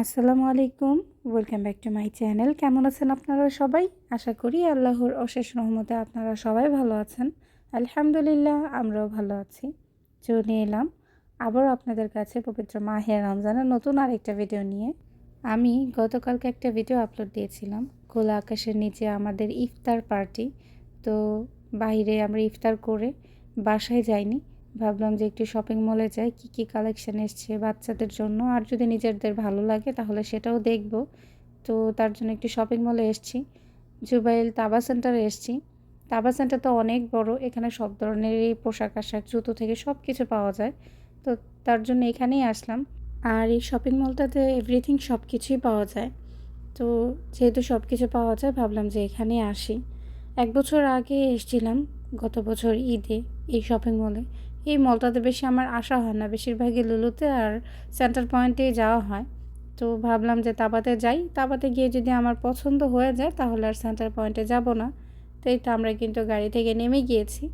আসসালামু আলাইকুম। Welcome back to my channel কেমন আছেন আপনারা সবাই? আশা করি আল্লাহর অশেষ রহমতে আপনারা সবাই ভালো আছেন। আলহামদুলিল্লাহ, আমরাও ভালো আছি। চলে এলাম আবারও আপনাদের কাছে পবিত্র মাহে রমজানের নতুন আরেকটা ভিডিও নিয়ে। আমি গতকালকে একটা ভিডিও আপলোড দিয়েছিলাম। খোলা আকাশের নিচে আমাদের ইফতার পার্টি তো বাইরে আমরা ইফতার করে বাসায় যাইনি। ভাবলাম যে একটু শপিং মলে যাই, কী কী কালেকশান এসছে বাচ্চাদের জন্য? আর যদি নিজেদের ভালো লাগে তাহলে সেটাও দেখব। তো তার জন্য একটু শপিং মলে এসছি জুবাইল তাবা সেন্টারে এসছি। তাবা সেন্টার তো অনেক বড়, এখানে সব ধরনেরই পোশাক আশাক, জুতো থেকে সব কিছু পাওয়া যায়। তো তার জন্য এখানেই আসলাম। আর এই শপিং মলটাতে এভরিথিং সব কিছুই পাওয়া যায়। তো যেহেতু সব কিছু পাওয়া যায়, ভাবলাম যে এখানে আসি। এক বছর আগে এসেছিলাম, গত বছর ঈদে এই শপিং মলে এই মলটাতে বেশি আমার আসা হয় না। বেশিরভাগই লুলুতে আর সেন্টার পয়েন্টে যাওয়া হয়। তো ভাবলাম যে তাবাতে যাই। তাবাতে গিয়ে যদি আমার পছন্দ হয়ে যায় তাহলে আর সেন্টার পয়েন্টে যাব না। তো এই তো আমরা কিন্তু গাড়ি থেকে নেমে গিয়েছি।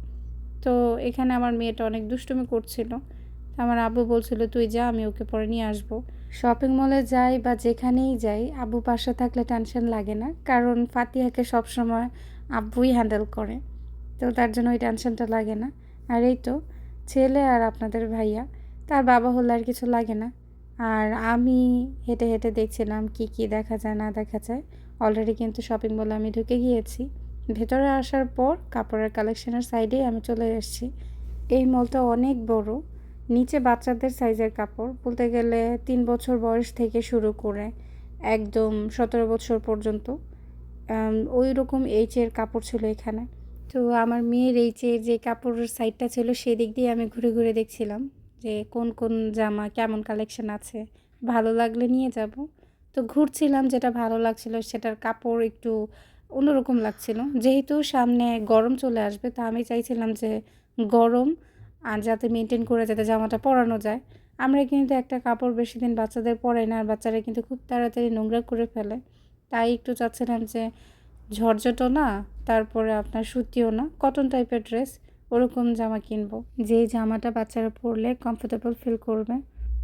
তো এখানে আমার মেয়েটা অনেক দুষ্টুমি করছিল। আমার আব্বু বলছিল, তুই যা, আমি ওকে পরে নিয়ে আসব। শপিং মলে যাই বা যেখানেই যাই আব্বু পাশে থাকলে টেনশন লাগে না। কারণ ফাতিহাকে সবসময় আব্বুই হ্যান্ডেল করে। তো তার জন্য ওই টেনশনটা লাগে না। আর এই তো ছেলে আর আপনাদের ভাইয়া, তার বাবা হলে আর কিছু লাগে না। আর আমি হেঁটে হেঁটে দেখছিলাম কি কি দেখা যায়, না দেখা যায়। অলরেডি কিন্তু শপিং মলে আমি ঢুকে গিয়েছি। ভেতরে আসার পর কাপড়ের কালেকশনের সাইডেই আমি চলে এসেছি। এই মলটা অনেক বড়, নিচে বাচ্চাদের সাইজের কাপড়। বলতে গেলে তিন বছর বয়স থেকে শুরু করে, একদম সতেরো বছর পর্যন্ত। ওই রকম এইচের কাপড় ছিল এখানে। তো আমার মেয়ের এই যে যে কাপড়ের সাইডটা ছিল সেই দিক দিয়ে আমি ঘুরে ঘুরে দেখছিলাম যে কোন কোন জামা কেমন কালেকশন আছে। ভালো লাগলে নিয়ে যাব। তো ঘুরছিলাম যেটা ভালো লাগছিল সেটার কাপড় একটু অন্যরকম লাগছিল। যেহেতু সামনে গরম চলে আসবে, তো আমি চাইছিলাম যে গরম আর যাতে মেনটেন করে যাতে জামাটা পরানো যায়। আমরা কিন্তু একটা কাপড় বেশি দিন বাচ্চাদের পরাই না, আর বাচ্চারা কিন্তু খুব তাড়াতাড়ি নোংরা করে ফেলে। তাই একটু চাচ্ছিলাম যে ঝরঝটও না, তারপরে আপনার সুতিও না। কটন টাইপের ড্রেস ওরকম জামা কিনবো। যে জামাটা বাচ্চারা পরলে কমফোর্টেবল ফিল করবে।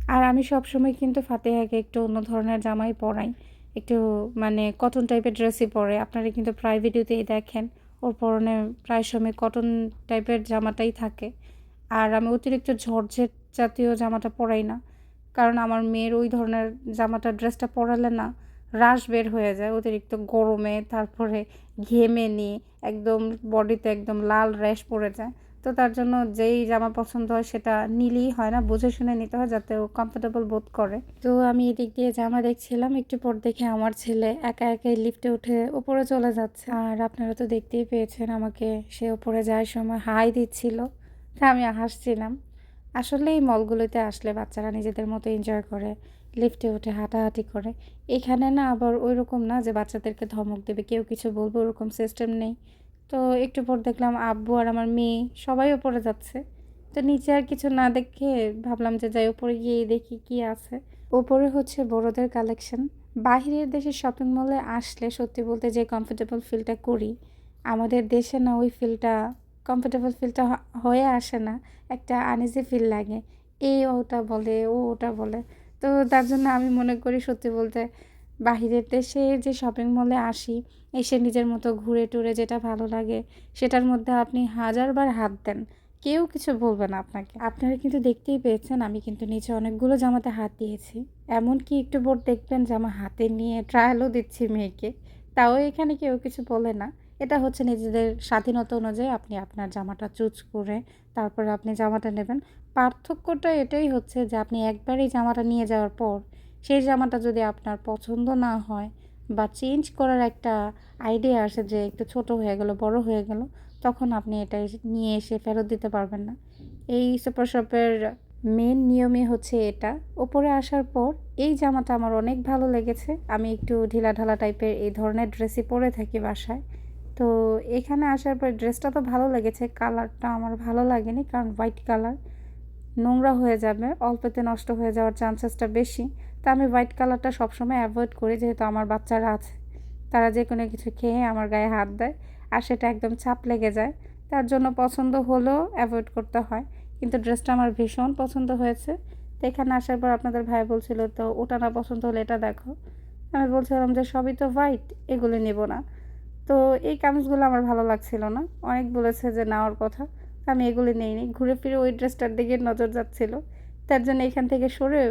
আর আমি সবসময় কিন্তু ফাতেহাকে একটু অন্য ধরনের জামাই পরাই। একটু মানে কটন টাইপের ড্রেসই পরে। আপনারা কিন্তু প্রায় ভিডিওতেই দেখেন, ওর পরনে প্রায় সময় কটন টাইপের জামাটাই থাকে। আর আমি অতিরিক্ত ঝরঝের জাতীয় জামাটা পরাই না। কারণ আমার মেয়ের ওই ধরনের জামাটা ড্রেসটা পরালে না রাশ বের হয়ে যায় অতিরিক্ত গরমে, তারপরে ঘেমে নিয়ে একদম বডিতে একদম লাল র্যাশ পড়ে যায়। তো তার জন্য যেই জামা পছন্দ হয় সেটা নিলেই হয় না, বুঝে শুনে নিতে হয় যাতে ও কমফোর্টেবল বোধ করে। তো আমি এদিক দিয়ে জামা দেখছিলাম, একটু পর দেখে আমার ছেলে একা একাই লিফটে উঠে উপরে চলে যাচ্ছে। আর আপনারা তো দেখতেই পেয়েছেন আমাকে, সে উপরে যাওয়ার সময় হাই দিচ্ছিল। তা আমি হাসছিলাম। আসলে এই মলগুলোতে আসলে বাচ্চারা নিজেদের মতো এনজয় করে। লিফটে উঠে হাঁটাহাঁটি করে। এখানে না আবার ওই রকম না যে বাচ্চাদেরকে ধমক দেবে, কেউ কিছু বলবে, ওরকম সিস্টেম নেই। তো একটু পর দেখলাম আব্বু আর আমার মেয়ে সবাই ওপরে যাচ্ছে। তো নিচে আর কিছু না দেখে ভাবলাম যে যাই, ওপরে গিয়ে দেখি কি আছে। ওপরে হচ্ছে বড়দের কালেকশন বাহিরের দেশের শপিং মলে আসলে সত্যি বলতে যে কমফোর্টেবল ফিলটা করি, আমাদের দেশে না ওই ফিলটা কমফোর্টেবল ফিলটা হয়ে আসে না। একটা আনইজি ফিল লাগে। এই ওটা বলে, ও ওটা বলে। তো তার জন্য আমি মনে করি সত্যি বলতে বাহিরের দেশে যে শপিং মলে আসি, এসে নিজের মতো ঘুরে টুরে যেটা ভালো লাগে, সেটার মধ্যে আপনি হাজারবার হাত দেন। কেউ কিছু বলবে না আপনাকে। আপনারা কিন্তু দেখতেই পেয়েছেন, আমি কিন্তু নিচে অনেকগুলো জামাতে হাত দিয়েছি। এমনকি একটু বোর্ড দেখবেন জামা হাতে নিয়ে ট্রায়ালও দিচ্ছি মেয়েকে। তাও এখানে কেউ কিছু বলে না। এটা হচ্ছে নিজেদের স্বাধীনতা অনুযায়ী আপনি আপনার জামাটা চুজ করে তারপরে আপনি জামাটা নেবেন। পার্থক্যটা এটাই হচ্ছে যে আপনি একবারই জামাটা নিয়ে যাওয়ার পর সেই জামাটা যদি আপনার পছন্দ না হয় বা চেঞ্জ করার একটা আইডিয়া আসে যে একটু ছোট হয়ে গেল, বড় হয়ে গেল, তখন আপনি এটা নিয়ে এসে ফেরত দিতে পারবেন না। এই সুপার শপের মেন নিয়মে হচ্ছে এটা। ওপরে আসার পর এই জামাটা আমার অনেক ভালো লেগেছে। আমি একটু ঢিলা ঢালা টাইপের এই ধরনের ড্রেসই পরে থাকি বাসায়। তো এখানে আসার পর ড্রেসটা তো ভালো লেগেছে কালারটা আমার ভালো লাগেনি কারণ হোয়াইট কালার নোংরা হয়ে যাবে, অল্পতে নষ্ট হয়ে যাওয়ার চান্সেসটা বেশি। তা আমি হোয়াইট কালারটা সবসময় অ্যাভয়েড করি যেহেতু আমার বাচ্চারা আছে। তারা যে কোনো কিছু খেয়ে আমার গায়ে হাত দেয় আর সেটা একদম চাপ লেগে যায়। তার জন্য পছন্দ হলেও অ্যাভয়েড করতে হয়। কিন্তু ড্রেসটা আমার ভীষণ পছন্দ হয়েছে। তো এখানে আসার পর আপনাদের ভাই বলছিল, তো ওটা না পছন্দ হলে এটা দেখো। আমি বলছিলাম যে, সবই তো হোয়াইট এগুলো নেব না। তো এই কামিজগুলো আমার ভালো লাগছিল না। অনেক বলেছে যে নেওয়ার কথা। আমি এগুলি নেইনি। ঘুরে ফিরে ওই ড্রেসটার দিকে নজর যাচ্ছিল। তার জন্য এখান থেকে সরে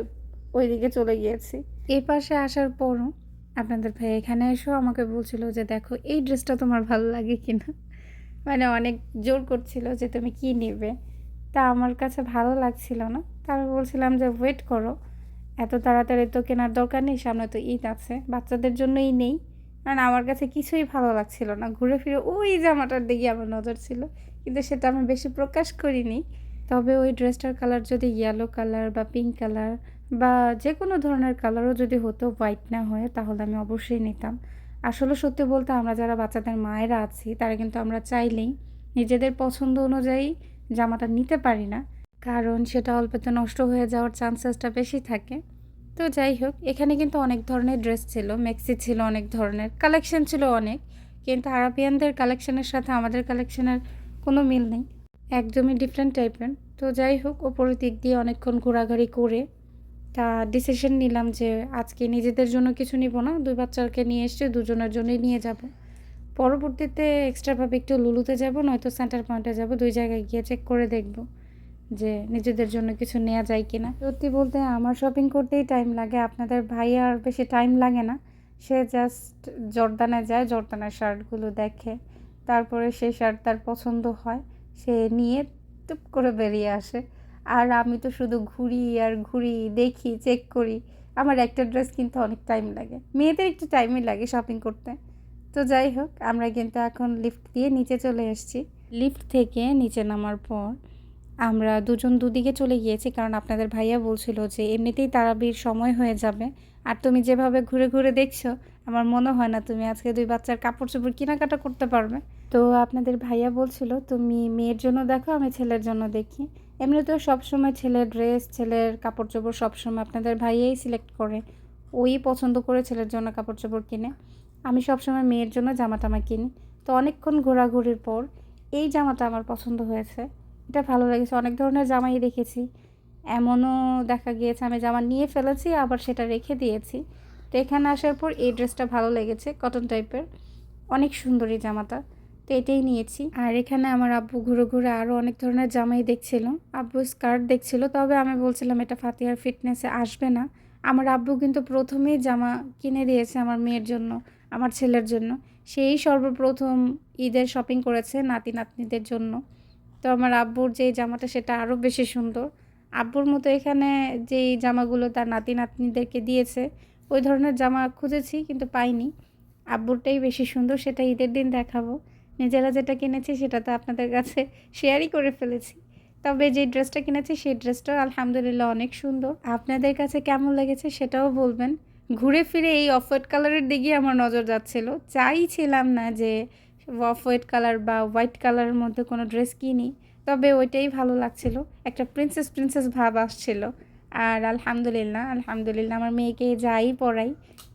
ওই দিকে চলে গিয়েছি। এই পাশে আসার পরও আপনাদের ভাই এখানে এসেও আমাকে বলছিল যে, দেখো, এই ড্রেসটা তোমার ভালো লাগে কি না? মানে অনেক জোর করছিল যে, তুমি কি নেবে? তা আমার কাছে ভালো লাগছিল না। তা আমি বলছিলাম যে ওয়েট করো। এত তাড়াতাড়ি তো কেনার দরকার নেই। সামনে তো ঈদ আছে। বাচ্চাদের জন্যই নেই। কারণ আমার কাছে কিছুই ভালো লাগছিল না। ঘুরে ফিরে ওই জামাটার দিকে আমার নজর ছিল, কিন্তু সেটা আমি বেশি প্রকাশ করিনি। তবে ওই ড্রেসটার কালার যদি ইয়েলো কালার বা পিঙ্ক কালার বা যে কোনো ধরনের কালারও যদি হতো হোয়াইট না হয়ে, তাহলে আমি অবশ্যই নিতাম। আসলে সত্যি বলতে আমরা যারা বাচ্চাদের মায়েরা আছি, তারা কিন্তু আমরা চাইলেই নিজেদের পছন্দ অনুযায়ী জামাটা নিতে পারি না। কারণ সেটা অল্পতে নষ্ট হয়ে যাওয়ার চান্সেসটা বেশি থাকে। তো যাই হোক, এখানে কিন্তু অনেক ধরনের ড্রেস ছিল, মেক্সি ছিল অনেক ধরনের, কালেকশন ছিল অনেক, কিন্তু আরাবিয়ানদের কালেকশনের সাথে আমাদের কালেকশনের কোনো মিল নেই, একদমই ডিফারেন্ট টাইপের তো যাই হোক, ওপরের দিক দিয়ে অনেকক্ষণ ঘোরাঘুরি করে তা ডিসিশন নিলাম যে আজকে নিজেদের জন্য কিছু নিব না, দুই বাচ্চাকে নিয়ে এসে দুজনের জন্যই নিয়ে যাব। পরবর্তীতে এক্সট্রাভাবে একটু লুলুতে যাব, নয়তো সেন্টার পয়েন্টে যাব, দুই জায়গায় গিয়ে চেক করে দেখব। যে নিজেদের জন্য কিছু নেওয়া যায় কি না সত্যি বলতে আমার শপিং করতেই টাইম লাগে। আপনাদের ভাই আর বেশি টাইম লাগে না। সে জাস্ট জর্দানে যায়, জর্দানের শার্টগুলো দেখে। তারপরে সেই শার্ট তার পছন্দ হয়, সে নিয়ে টুপ করে বেরিয়ে আসে। আর আমি তো শুধু ঘুরি আর ঘুরি, দেখি চেক করি। আমার একটা ড্রেস কিনতে অনেক টাইম লাগে। মেয়েদের একটু টাইমই লাগে শপিং করতে। তো যাই হোক, আমরা কিন্তু এখন লিফট দিয়ে নিচে চলে এসেছি। লিফট থেকে নিচে নামার পর আমরা দুজন দুদিকে চলে গিয়েছি, কারণ আপনাদের ভাইয়া বলছিল যে এমনিতেই তারাবির সময় হয়ে যাবে। আর তুমি যেভাবে ঘুরে ঘুরে দেখছ, আমার মনে হয় না তুমি আজকে দুই বাচ্চার কাপড় চোপড় কেনাকাটা করতে পারবে। তো আপনাদের ভাইয়া বলছিল, তুমি মেয়ের জন্য দেখো, আমি ছেলের জন্য দেখি। এমনিতেও সবসময় ছেলের ড্রেস, ছেলের কাপড় চোপড় সবসময় আপনাদের ভাইয়াই সিলেক্ট করে। ওই পছন্দ করে ছেলের জন্য কাপড় চোপড় কিনে। আমি সবসময় মেয়ের জন্য জামা টামা কিনি। তো অনেকক্ষণ ঘোরাঘুরির পর এই জামাটা আমার পছন্দ হয়েছে। এটা ভালো লেগেছে। অনেক ধরনের জামাই দেখেছি এমনও দেখা গিয়েছে, আমি জামা নিয়ে ফেলেছি, আবার সেটা রেখে দিয়েছি। তো এখানে আসার পর এই ড্রেসটা ভালো লেগেছে, কটন টাইপের। অনেক সুন্দরী জামাটা। তো এটাই নিয়েছি। আর এখানে আমার আব্বু ঘুরে ঘুরে আরও অনেক ধরনের জামাই দেখছিল। আব্বু স্কার্ট দেখছিল, তবে আমি বলছিলাম, এটা ফাতিয়ার ফিটনেসে আসবে না। আমার আব্বু কিন্তু প্রথমেই জামা কিনে দিয়েছে আমার মেয়ের জন্য, আমার ছেলের জন্য। সেই সর্বপ্রথম ঈদের শপিং করেছে নাতি নাতনিদের জন্য। তো আমার আব্বুর যেই জামাটা সেটা আরও বেশি সুন্দর। আব্বুর মতো এখানে যেই জামাগুলো তার নাতি নাতনিদেরকে দিয়েছে, ওই ধরনের জামা খুঁজেছি কিন্তু পাইনি। আব্বুরটাই বেশি সুন্দর, সেটা ঈদের দিন দেখাবো। নিজেরা যেটা কিনেছি সেটা তো আপনাদের কাছে শেয়ারই করে ফেলেছি। তবে যে ড্রেসটা কিনেছি সেই ড্রেসটাও আলহামদুলিল্লাহ অনেক সুন্দর। আপনাদের কাছে কেমন লেগেছে সেটাও বলবেন। ঘুরে ফিরে এই অফ হোয়াইট কালারের দিকে আমার নজর যাচ্ছিল। চাইছিলাম না যে অফ হোয়াইট কালার বা হোয়াইট কালারের মধ্যে কোনো ড্রেস কিনি। তবে ওইটাই ভালো লাগছিল। একটা প্রিন্সেস প্রিন্সেস ভাব আসছিল। আর আলহামদুলিল্লাহ আলহামদুলিল্লাহ আমার মেয়েকে যাই পড়াই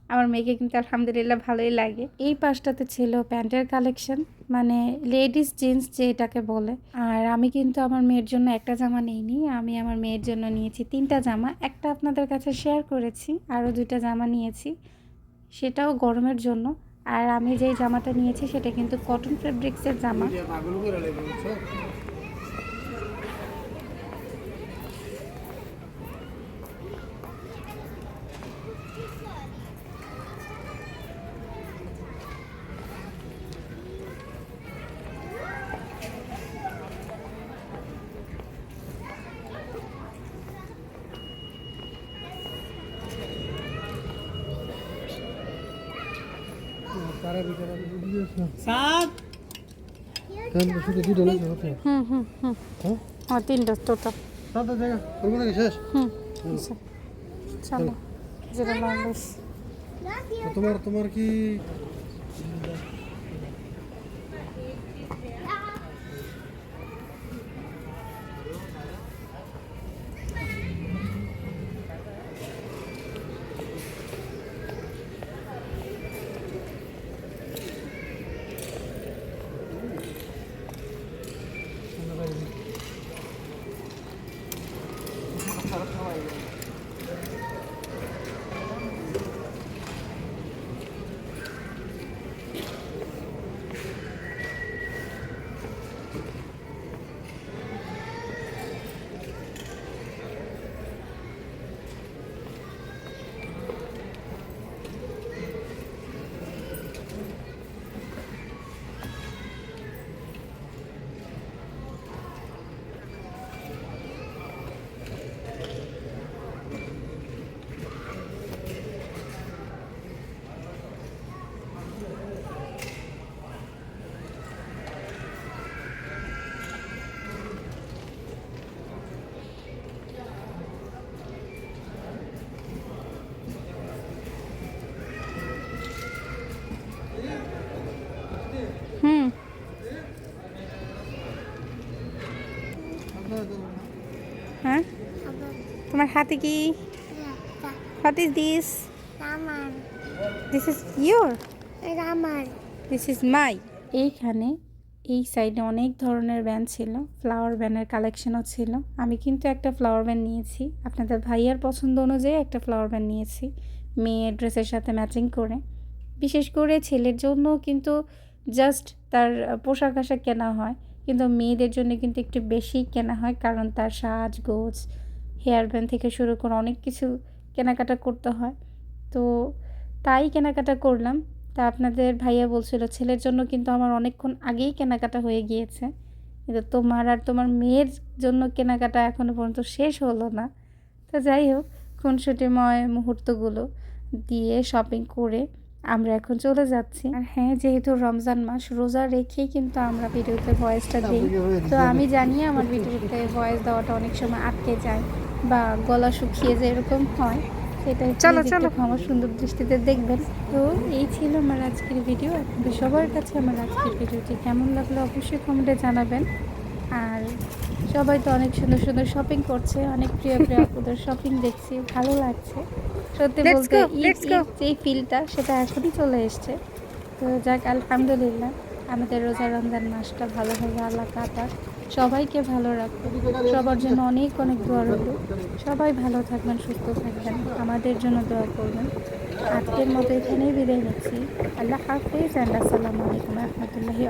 আমার মেয়েকে কিন্তু আলহামদুলিল্লাহ ভালোই লাগে। এই পাশটাতে ছিল প্যান্টের কালেকশন মানে লেডিস জিন্স যে এটাকে বলে। আর আমি কিন্তু আমার মেয়ের জন্য একটা জামা নিইনি, আমি আমার মেয়ের জন্য নিয়েছি তিনটা জামা। একটা আপনাদের কাছে শেয়ার করেছি, আরও দুইটা জামা নিয়েছি। সেটাও গরমের জন্য। আর আমি যেই জামাটা নিয়েছি সেটা কিন্তু কটন ফেব্রিক্সের জামা। সাত। হুম হুম হুম। হ্যাঁ তিনটা টোটাল। চলো যেটা তোমার তোমার কি তোমার হাতে কি? What is this Raman. This is your Raman. This is my এইখানে এই সাইডে অনেক ধরনের ব্যান ছিল ফ্লাওয়ার ব্যানের কালেকশনও ছিল। আমি কিন্তু একটা ফ্লাওয়ার ব্যান নিয়েছি। আপনাদের ভাইয়ার পছন্দ অনুযায়ী একটা ফ্লাওয়ার ব্যান নিয়েছি মেয়ের ড্রেসের সাথে ম্যাচিং করে। বিশেষ করে ছেলের জন্য কিন্তু জাস্ট তার পোশাক আশাক কেনা হয় কিন্তু মেয়েদের জন্য কিন্তু একটু বেশি কেনা হয় কারণ তার সাজগোজ হেয়ার ব্যান্ড থেকে শুরু করে অনেক কিছু কেনাকাটা করতে হয়। তো তাই কেনাকাটা করলাম। তা আপনাদের ভাইয়া বলছিল, ছেলের জন্য কিন্তু আমার অনেকক্ষণ আগেই কেনাকাটা হয়ে গিয়েছে। কিন্তু তোমার আর তোমার মেয়ের জন্য কেনাকাটা এখনও পর্যন্ত শেষ হলো না। তো যাই হোক, খুনসুটিময় মুহূর্তগুলো দিয়ে শপিং করে আমরা এখন চলে যাচ্ছি। আর হ্যাঁ যেহেতু রমজান মাস, রোজা রেখেই কিন্তু আমরা ভিডিওতে ভয়েসটা দিই। তো আমি জানি আমার ভিডিওতে ভয়েস দেওয়াটা অনেক সময় আটকে যায়। বা গলা শুকিয়ে যায় এরকম হয় সেটা চলো চলো। আমার সুন্দর দৃষ্টিতে দেখবেন। তো এই ছিল আমার আজকের ভিডিও আপনাদের সবার কাছে আমার আজকের ভিডিওটি কেমন লাগল অবশ্যই কমেন্টে জানাবেন। আর সবাই তো অনেক সুন্দর সুন্দর শপিং করছে অনেক প্রিয় প্রিয় আপুদের শপিং দেখছি ভালো লাগছে। সত্যি বলতে যেই ফিলটা সেটা এখনই চলে এসছে। তো যাক আলহামদুলিল্লাহ আমাদের রোজা রমজান মাসটা ভালোভাবে আল্লাহ কাটাক সবাইকে ভালো রাখবেন সবার জন্য অনেক অনেক দোয়া রইল। সবাই ভালো থাকবেন, সুস্থ থাকবেন। আমাদের জন্য দোয়া করবেন। আজকের মতো এখানেই বিদায় নিচ্ছি। আল্লাহ হাফিজ অ্যান্ড আসসালামু আলাইকুম রহমতুল্লাহি